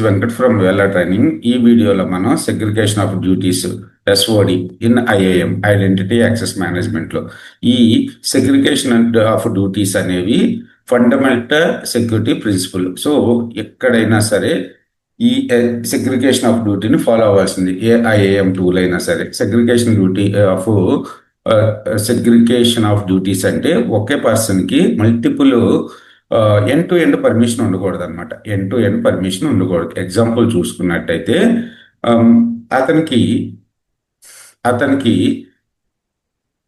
Is Venkat from Vella training ఈ వీడియోలో మనం segregation of duties SOD in IAM identity access మేనేజ్మెంట్లో ఈ సెగ్రిగేషన్ ఆఫ్ డ్యూటీస్ అనేవి ఫండమెంటల్ సెక్యూరిటీ ప్రిన్సిపల్ సో ఎక్కడైనా సరే ఈ సెగ్రిగేషన్ ఆఫ్ డ్యూటీని ఫాలో అవ్వాల్సింది. ఏ ఐఏఎం టూల్ అయినా సరే. Segregation duty of segregation of duties అంటే ఒకే పర్సన్కి multiple end to end permission ఉండకూడదు అనమాట ఎన్ టు ఎండ్ పర్మిషన్ ఉండకూడదు. ఎగ్జాంపుల్ చూసుకున్నట్టయితే um, అతనికి అతనికి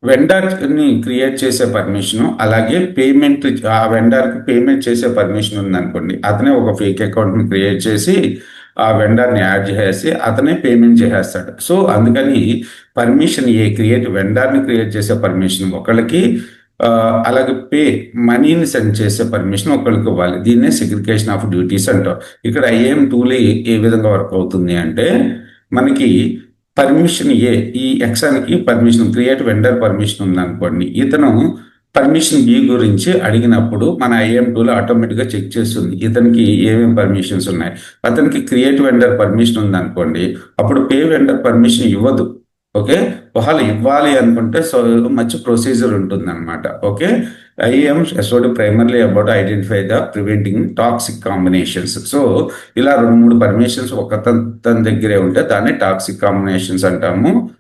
వెండర్ని క్రియేట్ చేసే పర్మిషన్ అలాగే పేమెంట్ ఆ వెండర్కి పేమెంట్ చేసే పర్మిషన్ ఉందనుకోండి అతనే ఒక ఫేక్ అకౌంట్ని క్రియేట్ చేసి ఆ వెండర్ని యాడ్ చేసి అతనే పేమెంట్ చేసేస్తాడు. సో అందుకని పర్మిషన్ ఏ క్రియేట్ వెండర్ని క్రియేట్ చేసే పర్మిషన్ ఒకళ్ళకి అలాగే పే మనీని సెండ్ చేసే పర్మిషన్ ఒకరికి ఇవ్వాలి. దీన్నే సెగ్రిగేషన్ ఆఫ్ డ్యూటీస్ అంటాం ఇక్కడ ఐఏఎం టూలే ఏ విధంగా వర్క్ అవుతుంది అంటే మనకి పర్మిషన్ ఏ ఈ ఎక్సానికి పర్మిషన్ క్రియేట్ వెండర్ పర్మిషన్ ఉందనుకోండి. ఇతను పర్మిషన్ బి గురించి అడిగినప్పుడు మన ఐఎం టూలో ఆటోమేటిక్గా చెక్ చేస్తుంది. ఇతనికి ఏమేమి పర్మిషన్స్ ఉన్నాయి? అతనికి క్రియేట్ వెండర్ పర్మిషన్ ఉందనుకోండి. అప్పుడు పే వెండర్ పర్మిషన్ ఇవ్వదు. ఓకే? ఒకవేళ ఇవ్వాలి అనుకుంటే సో మంచి ప్రొసీజర్ ఉంటుందన్నమాట. Okay? I M SOD primarily about identify the preventing toxic combinations so ఇలా రెండు మూడు పర్మిషన్స్ ఒక తన దగ్గరే ఉంటే దాన్ని టాక్సిక్ కాంబినేషన్స్ అంటాము.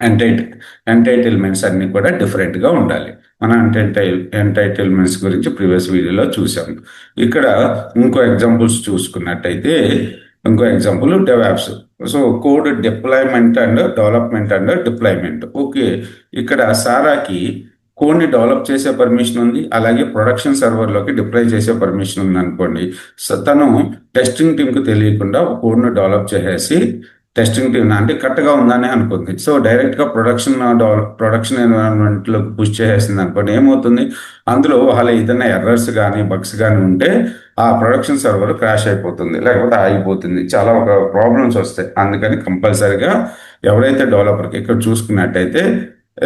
ఎంటైట్ ఎంటైటిల్మెంట్స్ అన్ని కూడా డిఫరెంట్గా ఉండాలి. మన ఎంటైటైల్ ఎంటైటిల్మెంట్స్ గురించి ప్రీవియస్ వీడియోలో చూసాము ఇక్కడ ఇంకో ఎగ్జాంపుల్స్ చూసుకున్నట్టయితే ఇంకో example DevOps so code deployment and development and deployment okay ఇక్కడ సారాకి కోడ్ని డెవలప్ చేసే పర్మిషన్ ఉంది. అలాగే ప్రొడక్షన్ సర్వర్లోకి డిప్లై చేసే పర్మిషన్ ఉంది అనుకోండి. సో తను టెస్టింగ్ టీంకు తెలియకుండా కోడ్ను డెవలప్ చేసేసి టెస్టింగ్ టీమ్ అంటే కరెక్ట్గా ఉందని అనుకుంది. సో డైరెక్ట్గా ప్రొడక్షన్ ప్రొడక్షన్ ఎన్విరాన్మెంట్లో పుష్ చేసేసింది అనుకోండి. ఏమవుతుంది? అందులో వాళ్ళ ఏదైనా ఎర్రర్స్ కానీ బగ్స్ కానీ ఉంటే ఆ ప్రొడక్షన్ సర్వర్ క్రాష్ అయిపోతుంది లేకపోతే ఆగిపోతుంది. చాలా ఒక ప్రాబ్లమ్స్ వస్తాయి. అందుకని కంపల్సరిగా ఎవరైతే డెవలపర్కి ఇక్కడ చూసుకున్నట్టయితే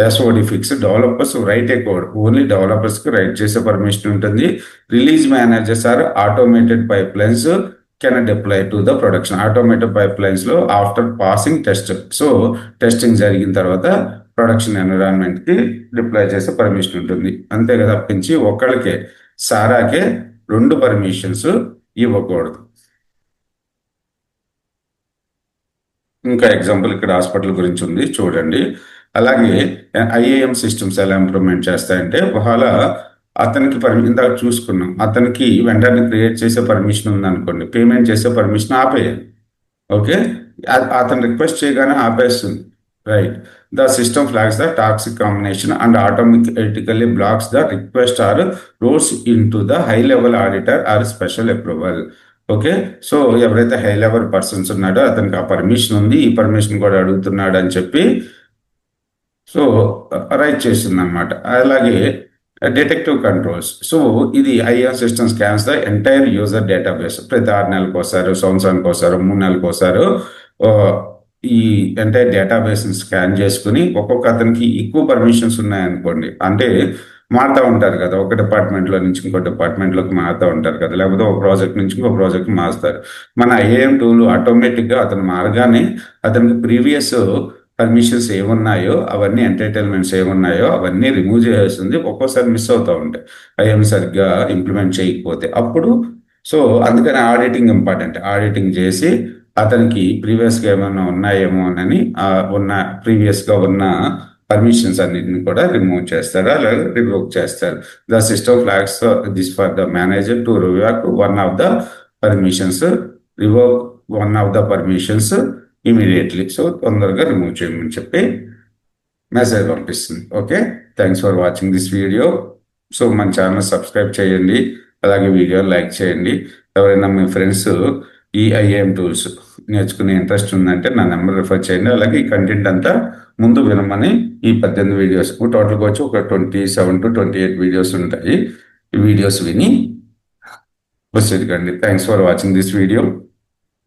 SOD fix developers write code only డెవలపర్స్కి right చేసే పర్మిషన్ ఉంటుంది. Release managers or automated pipelines can deploy to the production automated pipe లైన్స్లో after passing test so testing జరిగిన తర్వాత ప్రొడక్షన్ ఎన్విరాన్మెంట్కి డిప్లై చేసే పర్మిషన్ ఉంటుంది. అంతే కదా తప్పించి ఒకళ్ళకే సారాకే రెండు పర్మిషన్స్ ఇవ్వకూడదు. ఇంకా ఎగ్జాంపుల్ ఇక్కడ హాస్పిటల్ గురించి ఉంది చూడండి. అలాగే ఐఏఎం సిస్టమ్స్ ఎలా ఇంప్రూవ్మెంట్ చేస్తాయంటే ఒకవేళ అతనికి పర్మిషన్ ఇందాక చూసుకున్నాం అతనికి వెంటనే క్రియేట్ చేసే పర్మిషన్ ఉంది అనుకోండి పేమెంట్ చేసే పర్మిషన్ ఆపేయాలి. ఓకే అతను రిక్వెస్ట్ చేయగానే ఆపేస్తుంది. Right the system flags the toxic combination and automatically blocks the request or routes into the the high level auditor or special approval okay so ఎవరైతే high level persons ఉన్నాడో అతనికి ఆ permission ఉంది. ఈ permission కూడా అడుగుతున్నాడు అని చెప్పి సో రైట్ చేసింది అనమాట అలాగే డిటెక్టివ్ కంట్రోల్స్ సో ఇది I R system scans the entire user database ప్రతి ఆరు నెలలకు ఒకసారి సంవత్సరానికి వస్తారు మూడు నెలలకు వస్తారు ఈ ఎంటైర్ డేటాబేస్ని స్కాన్ చేసుకుని ఒక్కొక్క అతనికి ఎక్కువ పర్మిషన్స్ ఉన్నాయనుకోండి. అంటే మారుతూ ఉంటారు కదా ఒక డిపార్ట్మెంట్లో నుంచి ఇంకో డిపార్ట్మెంట్లోకి మారుతూ ఉంటారు కదా లేకపోతే ఒక ప్రాజెక్ట్ నుంచి ఇంకో ప్రాజెక్ట్ మారుస్తారు. మన ఐఏఎం టూల్ ఆటోమేటిక్గా అతను మారగానే అతనికి ప్రీవియస్ పర్మిషన్స్ ఏమున్నాయో అవన్నీ ఎంటర్టైన్మెంట్స్ ఏమున్నాయో అవన్నీ రిమూవ్ చేసేస్తుంది ఒక్కోసారి మిస్ అవుతూ ఉంటాయి. అవి సరిగ్గా ఇంప్లిమెంట్ చేయకపోతే అప్పుడు సో అందుకని ఆడిటింగ్ ఇంపార్టెంట్. ఆడిటింగ్ చేసి అతనికి ప్రీవియస్గా ఏమైనా ఉన్నాయేమో అని ఉన్న ప్రీవియస్గా ఉన్న పర్మిషన్స్ అన్నింటిని కూడా రిమూవ్ చేస్తారు అలాగే రివోక్ చేస్తారు. The system flags this for the manager to revoke one of the permissions revoke one of the permissions immediately so తొందరగా రిమూవ్ చేయమని చెప్పి మెసేజ్ పంపిస్తుంది. Okay thanks for watching this video so మన channel subscribe చేయండి. అలాగే video like చేయండి. ఎవరైనా మీ ఫ్రెండ్స్ ఈ టూల్స్ నేర్చుకునే ఇంట్రెస్ట్ ఉందంటే నా నెంబర్ రిఫర్ చేయండి. అలాగే ఈ కంటెంట్ అంతా ముందు వినమని ఈ పద్దెనిమిది వీడియోస్ టోటల్గా వచ్చి ఒక twenty seven to twenty eight videos ఉంటాయి. ఈ వీడియోస్ విని వచ్చేది కండి. Thanks for watching this video